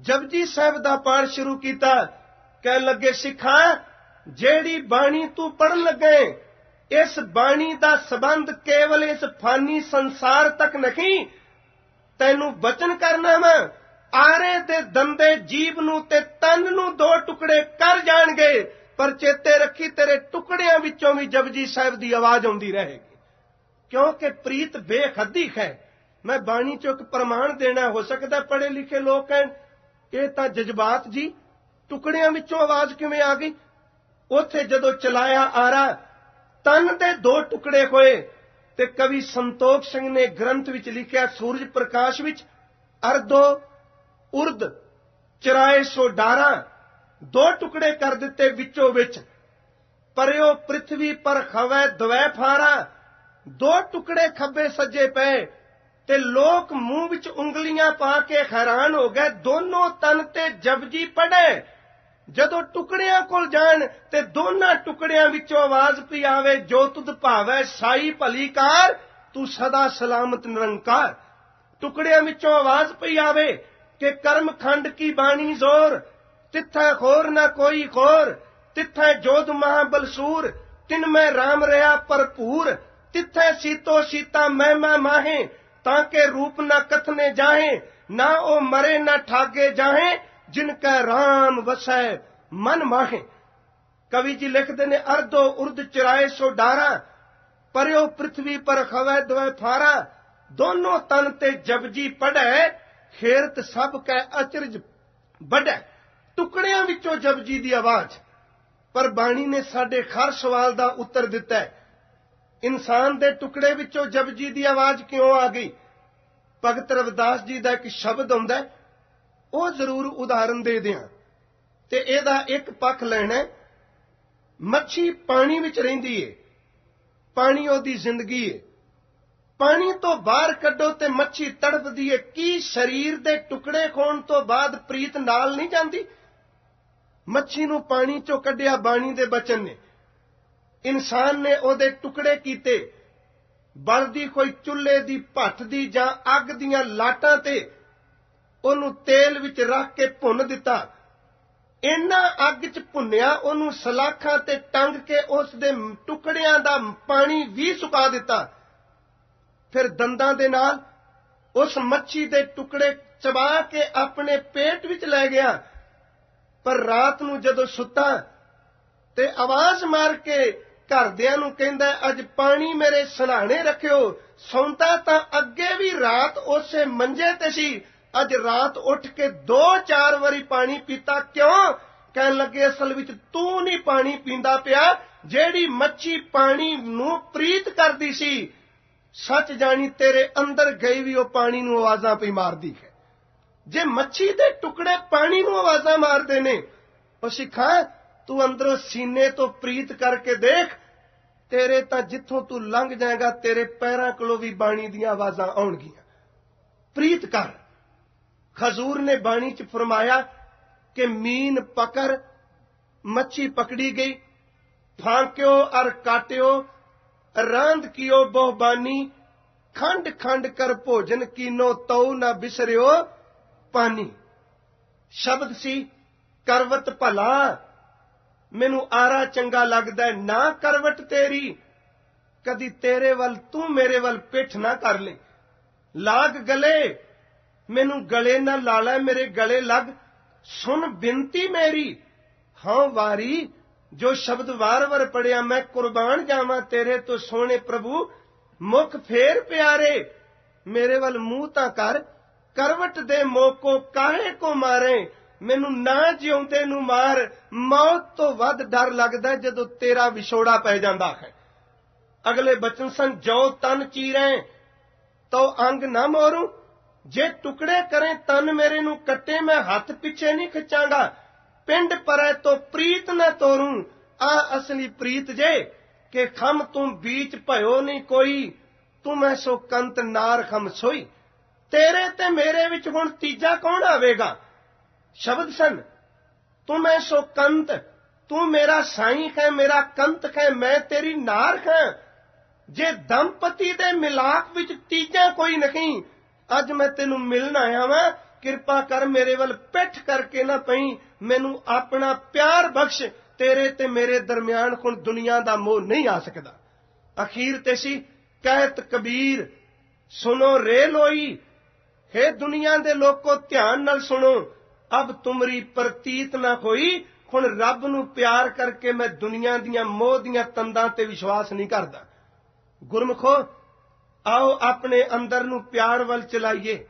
ਜਪਜੀ ਸਾਹਿਬ ਦਾ ਪਾਠ ਸ਼ੁਰੂ ਕੀਤਾ ਕਹਿ ਲੱਗੇ, ਸਿੱਖਾਂ, ਜਿਹੜੀ ਬਾਣੀ ਤੂੰ ਪੜਨ ਲੱਗੇ, ਇਸ ਬਾਣੀ ਦਾ ਸਬੰਧ ਕੇਵਲ ਇਸ ਫਾਨੀ ਸੰਸਾਰ ਤੱਕ ਨਹੀਂ, ਤੈਨੂੰ ਬਚਨ ਕਰਨਾ ਵਾ। ਆਰੇ ਦੇ ਦੰਦੇ ਜੀਵ ਨੂੰ ਤੇ ਤਨ ਨੂੰ ਦੋ ਟੁਕੜੇ ਕਰ ਜਾਣਗੇ ਪਰ ਚੇਤੇ ਰੱਖੀ ਤੇਰੇ ਟੁਕੜਿਆਂ ਵਿੱਚੋਂ ਵੀ ਜਪਜੀ ਸਾਹਿਬ ਦੀ ਆਵਾਜ਼ ਆਉਂਦੀ ਰਹੇਗੀ। ਕਿਉਂਕਿ ਪ੍ਰੀਤ ਬੇਖੱਦੀ ਹੈ। ਮੈਂ ਬਾਣੀ ਚੋਂ ਇੱਕ ਪ੍ਰਮਾਣ ਦੇਣਾ ਹੋ ਸਕਦਾ ਪੜ੍ਹੇ ਲਿਖੇ ਲੋਕ ਕਹਿਣ ਇਹ ਤਾਂ ਜਜ਼ਬਾਤ ਜੀ, ਟੁਕੜਿਆਂ ਵਿੱਚੋਂ ਆਵਾਜ਼ ਕਿਵੇਂ ਆ ਗਈ? ਉੱਥੇ ਜਦੋਂ ਚਲਾਇਆ ਆਰਾ, ਤਨ ਦੇ ਦੋ ਟੁਕੜੇ ਹੋਏ ਤੇ ਕਵੀ ਸੰਤੋਖ ਸਿੰਘ ਨੇ ਗ੍ਰੰਥ ਵਿੱਚ ਲਿਖਿਆ, ਸੂਰਜ ਪ੍ਰਕਾਸ਼ ਵਿੱਚ, ਅਰਧੋ ਉਰਦ ਚਰਾਏ ਸੋ ਡਾਰਾ, ਦੋ ਟੁਕੜੇ ਕਰ ਦਿੱਤੇ ਵਿੱਚੋਂ ਵਿੱਚ। ਪਰਿਓ ਪ੍ਰithvi ਪਰ ਖਵੈ ਦਵੈ ਫਾਰਾ, ਦੋ ਟੁਕੜੇ ਖੱਬੇ ਸੱਜੇ ਪਏ। ਤੇ ਲੋਕ ਮੂੰਹ ਵਿੱਚ ਉਂਗਲੀਆਂ ਪਾ ਕੇ ਹੈਰਾਨ ਹੋ ਗਏ। ਦੋਨੋਂ ਤਨ ਤੇ ਜਪਜੀ ਪੜੇ ਜਦੋਂ ਟੁਕੜਿਆਂ ਕੋਲ ਜਾਣ ਤੇ ਦੋਨਾਂ ਟੁਕੜਿਆਂ ਵਿੱਚੋਂ ਆਵਾਜ਼ ਪਈ ਆਵੇ, ਜੋ ਤੁਧ ਭਾਵੈ ਸਾਈ ਭਲੀ ਕਾਰ, ਤੂੰ ਸਦਾ ਸਲਾਮਤ ਨਿਰੰਕਾਰ। ਟੁਕੜਿਆਂ ਵਿੱਚੋਂ ਆਵਾਜ਼ ਪਈ ਆਵੇ ਕਿ ਕਰਮ ਖੰਡ ਕੀ ਬਾਣੀ ਜ਼ੋਰ? ਤਿੱਥੈ ਖੋਰ ਨਾ ਕੋਈ ਖੋਰ, ਤਿੱਥੈ ਜੋਧ ਮਹਾਬਲਸੂਰ ਤਿਨ ਮੈਂ RAM ਰਿਆ ਭਰਪੂਰ, ਤਿੱਥੈ ਸੀਤੋ ਸੀਤਾ ਮੈਂ ਮੈਂ ਮਾਹੇ ਤਾਂ ਕਿ ਰੂਪ ਨਾ ਕਥਨੇ ਜਾਹੇ ਨਾ ਉਹ ਮਰੇ ਨਾ ਠਾਗੇ ਜਾਹੇ ਜਿਨ ਕੈ RAM ਵਸੈ ਮਨ ਮਾਹੇ ਕਵੀ ਜੀ ਲਿਖਦੇ ਨੇ ਅਰਧੋ ਉਰਦ ਚਰਾਏ ਸੋ ਡਾਰਾ ਪਰਿਓ ਪ੍ਰithvi ਪਰ ਖਵੈ ਦਵੈ ਫਾਰਾ ਦੋਨੋਂ ਤਨ ਤੇ ਜਪਜੀ ਪੜੈ ਖੇਰਤ ਸਭ ਕੈ ਅਚਰਜ ਵੱਡੈ ਟੁਕੜਿਆਂ ਵਿੱਚੋਂ ਜਪਜੀ ਦੀ ਆਵਾਜ਼ ਪਰ ਬਾਣੀ ਨੇ ਸਾਡੇ ਹਰ ਸਵਾਲ ਦਾ ਉੱਤਰ ਦਿੱਤਾ ਹੈ ਇਨਸਾਨ ਦੇ ਟੁਕੜੇ ਵਿੱਚੋਂ ਜਪਜੀ ਦੀ ਆਵਾਜ਼ ਕਿਉਂ ਆ ਗਈ? ਭਗਤ ਰਵਿਦਾਸ ਜੀ ਦਾ ਇੱਕ ਸ਼ਬਦ ਹੁੰਦਾ ਉਹ ਜ਼ਰੂਰ ਉਦਾਹਰਨ ਦੇ ਦਿਆਂ। ਤੇ ਇਹਦਾ ਇੱਕ ਪੱਖ ਲੈਣਾ ਮੱਛੀ ਪਾਣੀ ਵਿੱਚ ਰਹਿੰਦੀ ਏ। ਪਾਣੀ ਉਹਦੀ ਜ਼ਿੰਦਗੀ ਏ। ਪਾਣੀ ਤੋਂ ਬਾਹਰ ਕੱਢੋ ਤੇ ਮੱਛੀ ਤੜਫਦੀ ਏ। ਕੀ ਸਰੀਰ ਦੇ ਟੁਕੜੇ ਖੋਣ ਤੋਂ ਬਾਅਦ ਪ੍ਰੀਤ ਨਾਲ ਨਹੀਂ ਜਾਂਦੀ? ਮੱਛੀ ਨੂੰ ਪਾਣੀ ਚੋਂ ਕੱਢਿਆ ਬਾਣੀ ਦੇ ਬਚਨ ਨੇ। ਇਨਸਾਨ ਨੇ ਉਹਦੇ ਟੁਕੜੇ ਕੀਤੇ। ਬਲਦੀ ਕੋਈ ਚੁੱਲ੍ਹੇ ਦੀ ਭੱਠ ਦੀ ਜਾਂ ਅੱਗ ਦੀਆਂ ਲਾਟਾਂ ਤੇ ਉਹਨੂੰ ਤੇਲ ਵਿੱਚ ਰੱਖ ਕੇ ਭੁੰਨ ਦਿੱਤਾ। ਇੰਨਾ ਅੱਗ 'ਚ ਭੁੰਨਿਆ, ਉਹਨੂੰ ਸਲਾਖਾਂ ਤੇ ਟੰਗ ਕੇ ਉਸ ਦੇ ਟੁਕੜਿਆਂ ਦਾ ਪਾਣੀ ਵੀ ਸੁਕਾ ਦਿੱਤਾ। ਫਿਰ ਦੰਦਾਂ ਦੇ ਨਾਲ ਉਸ ਮੱਛੀ ਦੇ ਟੁਕੜੇ ਚਬਾ ਕੇ ਆਪਣੇ ਪੇਟ ਵਿੱਚ ਲੈ ਗਿਆ। ਪਰ ਰਾਤ ਨੂੰ ਜਦੋਂ ਸੁੱਤਾ ਤੇ ਆਵਾਜ਼ ਮਾਰ ਕੇ ਘਰਦਿਆਂ ਨੂੰ ਕਹਿੰਦਾ, ਅੱਜ ਪਾਣੀ ਮੇਰੇ ਸਲਾਹਣੇ ਰੱਖਿਓ। ਸੌਂਦਾ ਤਾਂ ਅੱਗੇ ਵੀ ਰਾਤ ਉਸੇ ਮੰਜੇ ਤੇ ਸੀ। ਅੱਜ ਰਾਤ ਉੱਠ ਕੇ ਦੋ ਚਾਰ ਵਾਰੀ ਪਾਣੀ ਪੀਤਾ ਕਿਉਂ? ਕਹਿਣ ਲੱਗੇ, ਅਸਲ ਵਿੱਚ ਤੂੰ ਨਹੀਂ ਪਾਣੀ ਪੀਂਦਾ ਪਿਆ, ਜਿਹੜੀ ਮੱਛੀ ਪਾਣੀ ਨੂੰ ਪ੍ਰੀਤ ਕਰਦੀ ਸੀ। ਸੱਚ ਜਾਣੀ ਤੇਰੇ ਅੰਦਰ ਗਈ ਵੀ ਉਹ ਪਾਣੀ ਨੂੰ ਆਵਾਜ਼ਾਂ ਪਈ ਮਾਰਦੀ ਹੈ। ਜੇ ਮੱਛੀ ਦੇ ਟੁਕੜੇ ਪਾਣੀ ਨੂੰ ਆਵਾਜ਼ਾਂ ਮਾਰਦੇ ਨੇ, ਉਹ ਸਿੱਖਾਂ ਤੂੰ ਅੰਦਰੋਂ ਸੀਨੇ ਤੋਂ ਪ੍ਰੀਤ ਕਰਕੇ ਦੇਖ, ਤੇਰੇ ਤਾਂ ਜਿੱਥੋਂ ਤੂੰ ਲੰਘ ਜਾਏਗਾ, ਤੇਰੇ ਪੈਰਾਂ ਕੋਲੋਂ ਵੀ ਬਾਣੀ ਦੀਆਂ ਆਵਾਜ਼ਾਂ ਆਉਣਗੀਆਂ। ਪ੍ਰੀਤ ਕਰ। ਖਜ਼ੂਰ ਨੇ ਬਾਣੀ 'ਚ ਫਰਮਾਇਆ ਕਿ ਮੀਨ ਪਕੜ, ਮੱਛੀ ਪਕੜੀ ਗਈ। ਫਾਂਕਿਓ ਅਰ ਕਾਟਿਓ ਰਾਂਦ ਕੀਓ ਬਹੁਬਾਨੀ ਖੰਡ ਖੰਡ ਕਰ ਭੋਜਨ ਕੀਨੋ ਤਉ ਨਾ ਬਿਸਰਿਓ ਪਾਣੀ। ਸ਼ਬਦ ਸੀ, ਕਰਵਤ ਭਲਾ। ਮੈਨੂੰ ਆਰਾ ਚੰਗਾ ਲੱਗਦਾ ਨਾ ਕਰਵਟ ਤੇਰੀ, ਕਦੀ ਤੇਰੇ ਵੱਲ ਤੂੰ ਮੇਰੇ ਵੱਲ ਪਿੱਠ ਨਾ ਕਰ ਲੈ। ਲਾਗ ਗਲੇ, ਮੈਨੂੰ ਗਲੇ ਨਾ ਲਾ ਲੈ, ਮੇਰੇ ਗਲੇ ਲੱਗ। ਸੁਣ ਬਿੰਤੀ ਮੇਰੀ, ਹਾਂ ਵਾਰੀ, ਜੋ ਸ਼ਬਦ ਵਾਰ-ਵਾਰ ਪੜਿਆ, ਮੈਂ ਕੁਰਬਾਨ ਜਾਵਾਂ ਤੇਰੇ ਤੋਂ ਸੋਹਣੇ ਪ੍ਰਭੂ। ਮੁਖ ਫੇਰ ਪਿਆਰੇ, ਮੇਰੇ ਵੱਲ ਮੂੰਹ ਤਾਂ ਕਰ। ਕਰਵਟ ਦੇ ਮੋਕੋ ਕਾਹੇ ਕੋ ਮਾਰੇ ਮੈਨੂੰ ਨਾ ਜਿਉਂਦੇ ਨੂੰ ਮਾਰ, ਮੌਤ ਤੋਂ ਵੱਧ ਡਰ ਲੱਗਦਾ ਜਦੋਂ ਤੇਰਾ ਵਿਛੋੜਾ ਪੈ ਜਾਂਦਾ ਹੈ। ਅਗਲੇ ਬਚਨ ਸਨ, ਜੋ ਤਨ ਚੀਰੇ, ਤੋ ਅੰਗ ਨਾ ਮੋਰੂ। ਜੇ ਟੁਕੜੇ ਕਰੇ ਤਨ ਮੇਰੇ ਨੂੰ ਕੱਟੇ, ਮੈਂ ਹੱਥ ਪਿੱਛੇ ਨਹੀਂ ਖਿੱਚਾਂਗਾ। ਪਿੰਡ ਪਰੈ ਤੋ ਪ੍ਰੀਤ ਨਾ ਤੋਰੂ। ਆ ਅਸਲੀ ਪ੍ਰੀਤ ਜੇ, ਕਿ ਖਮ ਤੂੰ ਬੀਚ ਭਇਓ ਨਹੀਂ ਕੋਈ। ਤੂੰ ਮੈਂ ਸੋ ਕੰਤ ਨਾਰ ਖਮ ਸੋਈ। ਤੇਰੇ ਤੇ ਮੇਰੇ ਵਿੱਚ ਹੁਣ ਤੀਜਾ ਕੌਣ ਆਵੇਗਾ? ਸ਼ਬਦ ਸਨ। ਤੂੰ ਮੈਂ ਸੋ ਕੰਤ, ਤੂੰ ਮੇਰਾ ਸਾਈਂ ਹੈ, ਮੇਰਾ ਕੰਤ ਹੈ, ਮੈਂ ਤੇਰੀ ਨਾਰ ਹਾਂ। ਜੇ ਦੰਪਤੀ ਦੇ ਮਿਲਾਪ ਵਿੱਚ ਤੀਜਾ ਕੋਈ ਨਹੀਂ, ਅੱਜ ਮੈਂ ਤੈਨੂੰ ਮਿਲਣ ਆਇਆ ਵਾਂ। ਕਿਰਪਾ ਕਰ ਮੇਰੇ ਵੱਲ ਪਿੱਠ ਕਰਕੇ ਨਾ ਪਈ, ਮੈਨੂੰ ਆਪਣਾ ਪਿਆਰ ਬਖਸ਼, ਤੇਰੇ ਤੇ ਮੇਰੇ ਦਰਮਿਆਨ ਹੁਣ ਦੁਨੀਆ ਦਾ ਮੋਹ ਨਹੀਂ ਆ ਸਕਦਾ। ਅਖੀਰ ਤੇ ਸੀ ਕਹਿਤ ਕਬੀਰ ਸੁਨੋ ਰੇ ਲੋਈ। हे ਦੁਨੀਆ ਦੇ ਲੋਕੋ, ਧਿਆਨ ਨਾਲ ਸੁਣੋ। ਅਬ ਤੁਮਰੀ ਪ੍ਰਤੀਤ ਨਾ ਹੋਈ, ਹੁਣ ਰੱਬ ਨੂੰ ਪਿਆਰ ਕਰਕੇ ਮੈਂ ਦੁਨੀਆ ਦੀਆਂ ਮੋਹ ਦੀਆਂ ਤੰਦਾਂ ਤੇ ਵਿਸ਼ਵਾਸ ਨਹੀਂ ਕਰਦਾ। ਗੁਰਮਖੋ, ਆਓ ਆਪਣੇ ਅੰਦਰ ਨੂੰ ਪਿਆਰ ਵੱਲ ਚਲਾਈਏ।